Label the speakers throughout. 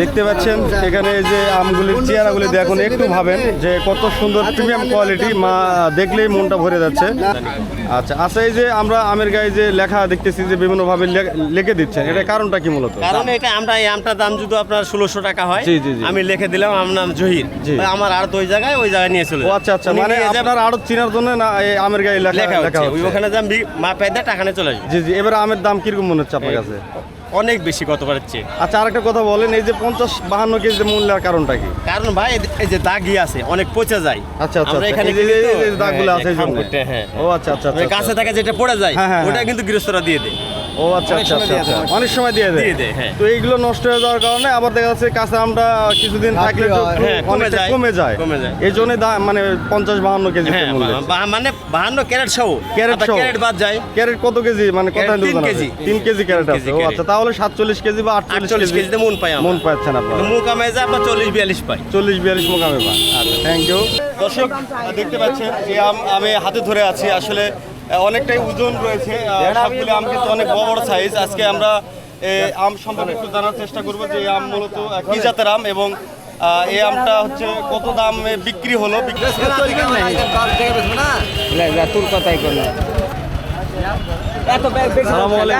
Speaker 1: দেখতে পাচ্ছেন এখানে এই যে আমগুলির চেহারাগুলি দেখুন একটু ভাবেন যে কত সুন্দর প্রিমিয়াম কোয়ালিটি মা দেখলেই মনটা ভরে যাচ্ছে। আচ্ছা আচ্ছা এই যে আমরা আমের গায়ে যে লেখা দেখতেছি যে বিভিন্নভাবে লিখে দিচ্ছেন এটা কারণটা কি মূলত?
Speaker 2: কারণ এটা আমরা এই আমটার দাম যদি আপনার ষোলোশো টাকা হয়। আমি লিখে দিলাম আমার নাম জহির। আমার আর ওই জায়গায় ওই জায়গায় নিয়ে চলে
Speaker 1: আচ্ছা আচ্ছা মানে আপনার আড়ত চিনার জন্য না এই আমের গায়ে লেখা
Speaker 2: লেখা ওখানে যান বি- মা পেয়ে দেয় টাকা নিয়ে চলে আসবে।
Speaker 1: জি জি এবার আমের দাম কীরকম মনে হচ্ছে আপনার কাছে?
Speaker 2: অনেক বেশি গতবারের চেয়ে
Speaker 1: আচ্ছা আর একটা কথা বলেন এই যে পঞ্চাশ বাহান্ন কেজি মূল্যের কারণটা কি
Speaker 2: কারণ ভাই এই- যে দাগি আছে অনেক পচে যায়
Speaker 1: আচ্ছা আচ্ছা
Speaker 2: আমরা
Speaker 1: আচ্ছা।
Speaker 2: এখানে
Speaker 1: এই যে- দাগগুলো
Speaker 2: হ্যাঁ,
Speaker 1: আছে এই জন্য।
Speaker 2: হ্যাঁ
Speaker 1: ও আচ্ছা আচ্ছা
Speaker 2: কাছে
Speaker 1: আচ্ছা আচ্ছা।
Speaker 2: থাকে যেটা পড়ে যায়
Speaker 1: হ্যাঁ, হ্যাঁ,
Speaker 2: ওটা
Speaker 1: হ্যাঁ।
Speaker 2: কিন্তু গৃহস্থরা দিয়ে দেয়
Speaker 1: ও আচ্ছা আচ্ছা আচ্ছা আচ্ছা। অনেক সময় দিয়ে দেয়।
Speaker 2: হ্যাঁ।
Speaker 1: তো এইগুলো নষ্ট হয়ে যাওয়ার কারণে আবার দেখা যাচ্ছে কাঁচা আমটা কিছুদিন থাকলে
Speaker 2: হ্যাঁ, কমে
Speaker 1: অনেকটা
Speaker 2: যায়,
Speaker 1: কমে যায়।
Speaker 2: কমে যায়।
Speaker 1: এই জন্য মানে পঞ্চাশ বাহান্ন কেজি
Speaker 2: হ্যাঁ বা- বা- মানে বাহান্ন ক্যারেট সহ।
Speaker 1: ক্যারেট সহ।
Speaker 2: ক্যারেট বাদ যায়।
Speaker 1: ক্যারেট কত কেজি? মানে কত
Speaker 2: কেজি।
Speaker 1: তিন কেজি ক্যারেট আছে। ও আচ্ছা তাহলে সাতচল্লিশ কেজি বা আটচল্লিশ
Speaker 2: আটচল্লিশ
Speaker 1: কেজি
Speaker 2: কেজিতে মন পাই
Speaker 1: মন পাচ্ছেন আপনারা।
Speaker 2: কিন্তু মুখ আমায় যায় আপনার চল্লিশ বিয়াল্লিশ পাই
Speaker 1: চল্লিশ বিয়াল্লিশ মোকামে পান আচ্ছা থ্যাংক ইউ দর্শক দেখতে পাচ্ছেন যে আম আমি হাতে ধরে আছি। আসলে অনেকটাই ওজন রয়েছে সবগুলো আম কিন্তু অনেক বড় বড় সাইজ আজকে আমরা এ, আম সম্পর্কে একটু জানার চেষ্টা করব যে এই আম মূলত কি জাতের আম এবং এই আমটা হচ্ছে কত দামে বিক্রি হলো?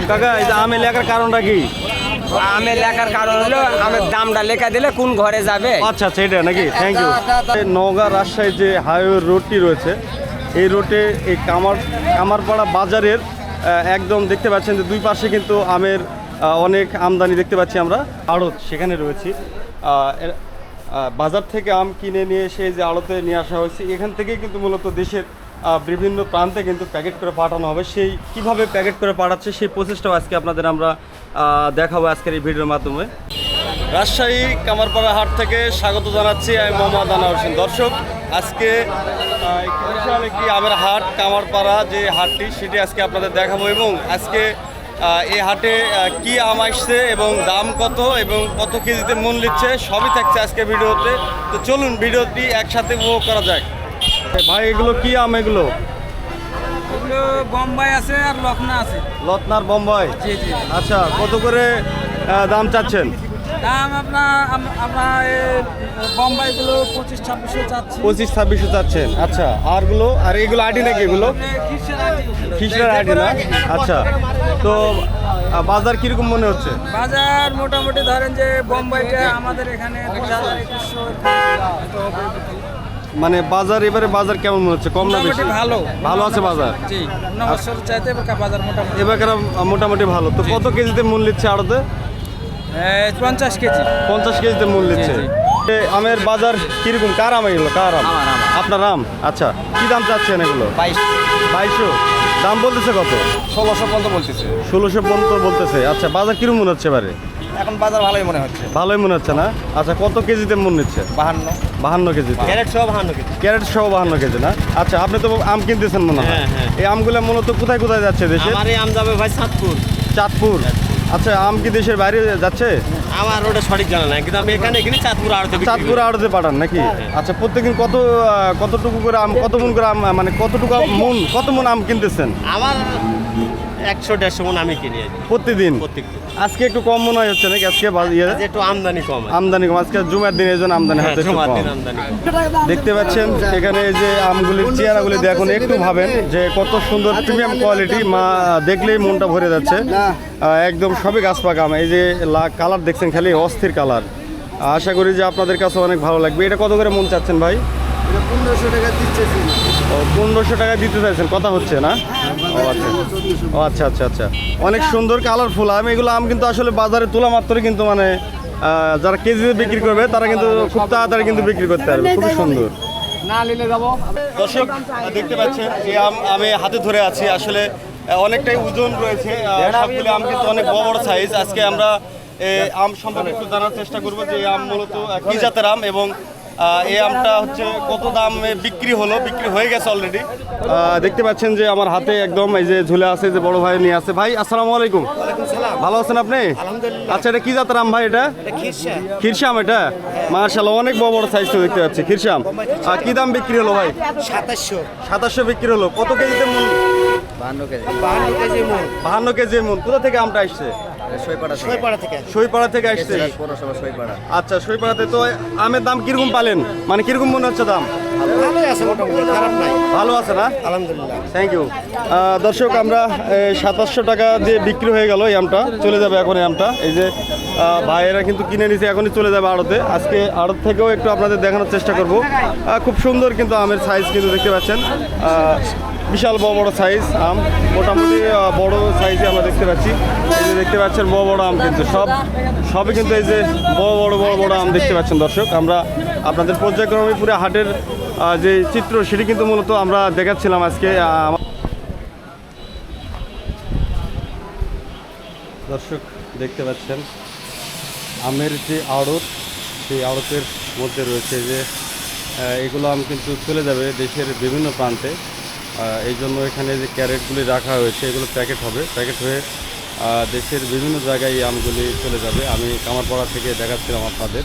Speaker 1: কাকা এই যে আমে লেখার কারণটা কি?
Speaker 3: আমের লেখার কারণ হলো আমের দামটা লেখা দিলে কোন ঘরে যাবে?
Speaker 1: আচ্ছা আচ্ছা এটা নাকি? থ্যাংক ইউ নওগাঁ রাজশাহী যে হাইওয়ে রোডটি রয়েছে এই রোডে এই কামার, কামারপাড়া বাজারের একদম দেখতে পাচ্ছেন যে দুই পাশে কিন্তু আমের অনেক আমদানি দেখতে পাচ্ছি আমরা। আড়ত, সেখানে রয়েছি। বাজার থেকে আম কিনে নিয়ে এসে যে আড়তে নিয়ে আসা হয়েছে, এখান থেকেই কিন্তু মূলত দেশের বিভিন্ন প্রান্তে কিন্তু প্যাকেট করে পাঠানো হবে। সেই, কীভাবে প্যাকেট করে পাঠাচ্ছে সেই প্রচেষ্টাও আজকে আপনাদের আমরা দেখাবো আজকের এই ভিডিওর মাধ্যমে। রাজশাহী কামারপাড়া হাট থেকে স্বাগত জানাচ্ছি আমি মোহাম্মদ আনোয়ার হোসেন। দর্শক আজকে আহ, একটি বিশাল একটি আমের হাট কামারপাড়া যে হাটটি সেটি আজকে আপনাদের দেখাবো এবং আজকে এই হাটে কি আম আসছে এবং দাম কত এবং কত কেজিতে মন নিচ্ছে সবই থাকছে আজকে ভিডিওতে। তো চলুন ভিডিওটি একসাথে উপভোগ করা যাক। ভাই এগুলো কি আম এগুলো?
Speaker 4: এগুলো বোম্বাই আছে আর লখনা আছে।
Speaker 1: লতনার বোম্বাই?
Speaker 4: জি জি।
Speaker 1: আচ্ছা কত করে দাম চাচ্ছেন?
Speaker 4: দাম আপনার আমরা বোম্বাইগুলো পঁচিশ ছাব্বিশশো চাচ্ছি।
Speaker 1: পঁচিশ ছাব্বিশশো চাচ্ছেন। আচ্ছা আরগুলো আর এগুলো আইডি নাকি এগুলো? খিচড়ার আইডি না? আচ্ছা তো বাজার কীরকম মনে হচ্ছে?
Speaker 4: বাজার মোটামুটি ধরেন যে বোম্বাইটা আমাদের এখানে
Speaker 1: মানে বাজার এবারে বাজার কেমন মনে হচ্ছে? কম না বেশি?
Speaker 4: ভালো।
Speaker 1: ভালো আছে বাজার?
Speaker 4: জি অন্য চাইতে এবার বাজার মোটামুটি
Speaker 1: এবার মোটামুটি ভালো। তো কত কেজিতে মূল নিচ্ছে আড়তে?
Speaker 4: পঞ্চাশ কেজি।
Speaker 1: পঞ্চাশ কেজিতে মূল নিচ্ছে।
Speaker 4: জি,
Speaker 1: আমের বাজার কীরকম? কার আম এগুলো? কার আম? আপনার আম? আচ্ছা কি দাম চাচ্ছেন এগুলো?
Speaker 3: বাইশ।
Speaker 1: বাইশশো। দাম বলতেছে কত?
Speaker 3: ষোলোশো পর্যন্ত বলতেছে।
Speaker 1: ষোলোশো পর্যন্ত বলতেছে। আচ্ছা বাজার কীরকম মনে হচ্ছে এবারে?
Speaker 3: এখন বাজার ভালোই মনে হচ্ছে।
Speaker 1: ভালোই মনে হচ্ছে না? আচ্ছা কত কেজিতে মন নিচ্ছে?
Speaker 3: বাহান্ন।
Speaker 1: বাহান্ন কেজি।
Speaker 2: ক্যারেট সহ বাহান্ন কেজি।
Speaker 1: ক্যারেট সহ বাহান্ন কেজি না? আচ্ছা আপনি তো আম কিনতেছেন মনে হয়।
Speaker 2: হ্যাঁ, হ্যাঁ।
Speaker 1: এই আমগুলো মূলত কোথায় কোথায় যাচ্ছে দেশে?
Speaker 2: আমার এই আম যাবে ভাই সাতপুর
Speaker 1: চাঁদপুর। আচ্ছা আম কি দেশের বাইরে যাচ্ছে?
Speaker 2: আমার ওটা সঠিক জানা নাই কিন্তু আমি এখানে কিনি চাঁদপুর আড়তে
Speaker 1: চাঁদপুরে আড়তে পাঠান নাকি? আচ্ছা প্রত্যেকদিন কত কতটুকু করে আম কত মন করে আম মানে কতটুকু মন কত মন আম কিনতেছেন?
Speaker 2: আমার একশো দেড়শো মন আমি কিনি
Speaker 1: প্রতিদিন? আজকে একটু কম মনে হয় হচ্ছে নাকি? আজকে ইয়ে?
Speaker 2: একটু আমদানি কম
Speaker 1: আমদানি কম আজকে জুমার দিন এই জন্য আমদানি
Speaker 2: হ্যাঁ, আমদানি কম।
Speaker 1: দেখতে পাচ্ছেন এখানে এই যে আমগুলির চেহারাগুলি দেখুন একটু ভাবেন যে কত সুন্দর প্রিমিয়াম কোয়ালিটি মা দেখলেই মনটা ভরে যাচ্ছে। একদম সবই গাছ পাকা আম এই যে কালার দেখছেন খালি অস্থির কালার। আশা করি যে আপনাদের কাছে অনেক ভালো লাগবে। এটা কত করে মন চাচ্ছেন ভাই?
Speaker 5: পনেরোশো টাকা
Speaker 1: পনেরোশো টাকা দিতে চাইছেন কথা হচ্ছে না? ও আচ্ছা। ও আচ্ছা আচ্ছা আচ্ছা। অনেক সুন্দর কালারফুল আম এগুলো আম কিন্তু আসলে বাজারে তোলা মাত্রই কিন্তু মানে যারা কেজিতে বিক্রি করবে তারা কিন্তু খুব তাড়াতাড়ি কিন্তু বিক্রি করতে পারবে। খুবই সুন্দর। দর্শক দেখতে পাচ্ছেন যে আম আমি হাতে ধরে আছি। আসলে অনেকটাই ওজন রয়েছে সবগুলো আম কিন্তু অনেক বড় বড় সাইজ আজকে আমরা এ, আম সম্পর্কে একটু জানার চেষ্টা করব যে এই আম মূলত কি জাতের আম এবং এই আমটা হচ্ছে কত দামে বিক্রি হলো বিক্রি হয়ে গেছে অলরেডি দেখতে পাচ্ছেন যে আমার হাতে একদম এই যে ঝুলে আছে যে বড় ভাই নিয়ে আছে। ভাই আসসালামু আলাইকুম। ভালো আছেন আপনি? আচ্ছা এটা কি জাতের আম ভাই এটা? খিরসাম এটা? মার্শাল্লাহ অনেক বড় বড় সাইজ তো দেখতে পাচ্ছি খিরসাম আর কি দাম বিক্রি হলো ভাই?
Speaker 5: সাতাশশো।
Speaker 1: সাতাশশো বিক্রি হলো। কত কেজিতে মূল?
Speaker 5: বাহান্ন কেজি। বাহান্ন কেজি মন
Speaker 1: বাহান্ন কেজি মূল। কোথা থেকে আমটা আসছে?
Speaker 5: সইপাড়া সইপাড়া থেকে।
Speaker 1: সইপাড়া থেকে আসছে?
Speaker 5: পৌরসভা সইপাড়া
Speaker 1: আচ্ছা সইপাড়াতে তো আমের দাম কীরকম পালেন? মানে কীরকম মনে হচ্ছে দাম?
Speaker 5: ভালোই আছে মোটামুটি খারাপ নাই।
Speaker 1: ভালো আছে না?
Speaker 5: আলহামদুলিল্লাহ।
Speaker 1: থ্যাংক ইউ দর্শক আমরা সাতাশশো টাকা দিয়ে বিক্রি হয়ে গেল এই আমটা। চলে যাবে এখন এই আমটা। এই যে ভাইয়েরা কিন্তু কিনে নিছে এখনই চলে যাবে আড়তে। আজকে আড়ত থেকেও একটু আপনাদের দেখানোর চেষ্টা করব। আহ, খুব সুন্দর কিন্তু আমের সাইজ কিন্তু দেখতে পাচ্ছেন। আহ, বিশাল বড় বড় সাইজ আম, মোটামুটি বড় সাইজে আমরা দেখতে পাচ্ছি। এই যে দেখতে পাচ্ছেন বড় বড় আম কিন্তু সব, সবই কিন্তু এই যে বড় বড় বড় বড় আম দেখতে পাচ্ছেন দর্শক। আমরা আপনাদের পর্যায়ক্রমে পুরো হাটের যে চিত্র সেটি কিন্তু মূলত আমরা দেখাচ্ছিলাম আজকে দর্শক, দেখতে পাচ্ছেন, আমের যে আড়ত, সেই আড়তের মধ্যে রয়েছে যে এগুলো আম কিন্তু চলে যাবে দেশের বিভিন্ন প্রান্তে। এই জন্য এখানে যে ক্যারেটগুলি রাখা হয়েছে, এগুলো প্যাকেট হবে। প্যাকেট হয়ে দেশের বিভিন্ন জায়গায় এই আমগুলি চলে যাবে। আমি কামারপাড়া থেকে দেখাচ্ছিলাম আপনাদের।